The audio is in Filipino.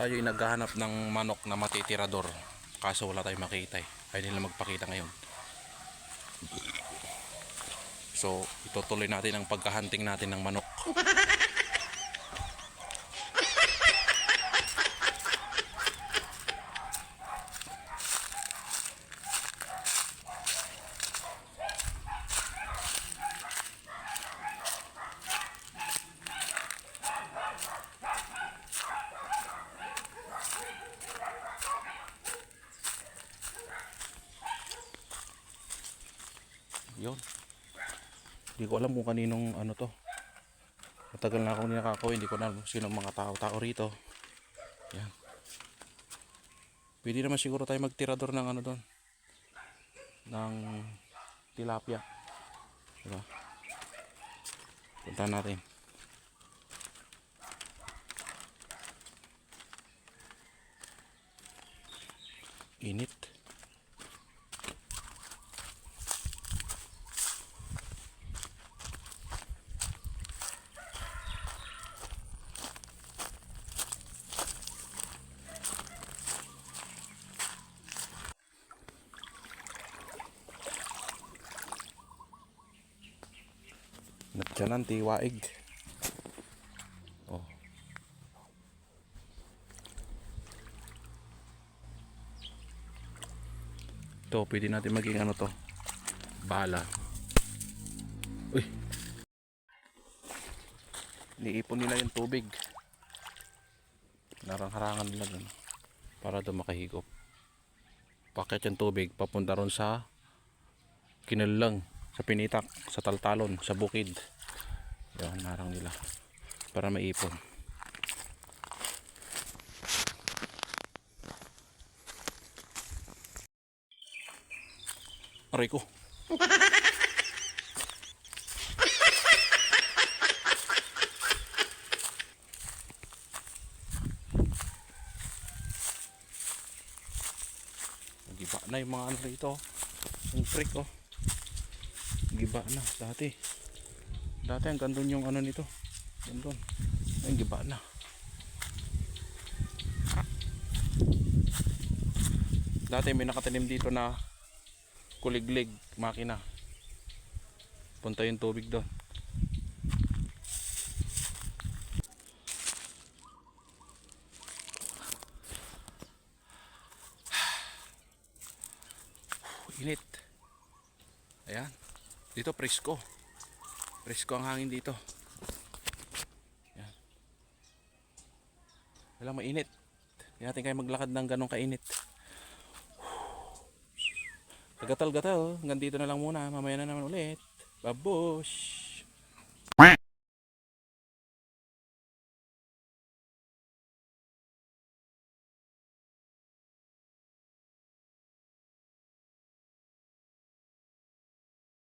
Tayo ay naghahanap ng manok na matitirador. Kaso wala tayong makita eh. Ayaw nila magpakita ngayon. So, itutuloy natin ang pagkahunting natin ng manok. Yun. Hindi ko alam kung kaninong ano to. Matagal na akong ninakakoy. Hindi ko na alam sino mga tao-tao rito. Yan. Pwede naman siguro tayo magtirador ng ano doon. Ng tilapia. Diba? Punta natin. Init. Natyanan, tiwaig. Oh. Ito, pwede natin maging ano to. Bala. Uy. Niipon nila yung tubig. Narang-harangan nila dun. Para doon makahigop. Paket yung tubig, papunta ron sa kinilang sa pinitak, sa taltalon, sa bukid. Yan, narang nila. Para maipon. Aray ko. Giba na yung mga ano rito. Yung freak oh. Giba na dati. Dati ang gandun yung ano nito. Gandun. Ayun giba na. Dati may nakatanim dito na kuliglig makina. Punta yung tubig doon. Init. Ayan. Dito presko. Presko ang hangin dito. Ayan. Walang mainit. Hindi natin kayo maglakad ng ganong kainit. Kagatal-gatal. Hanggang dito na lang muna. Mamaya na naman ulit. Babush!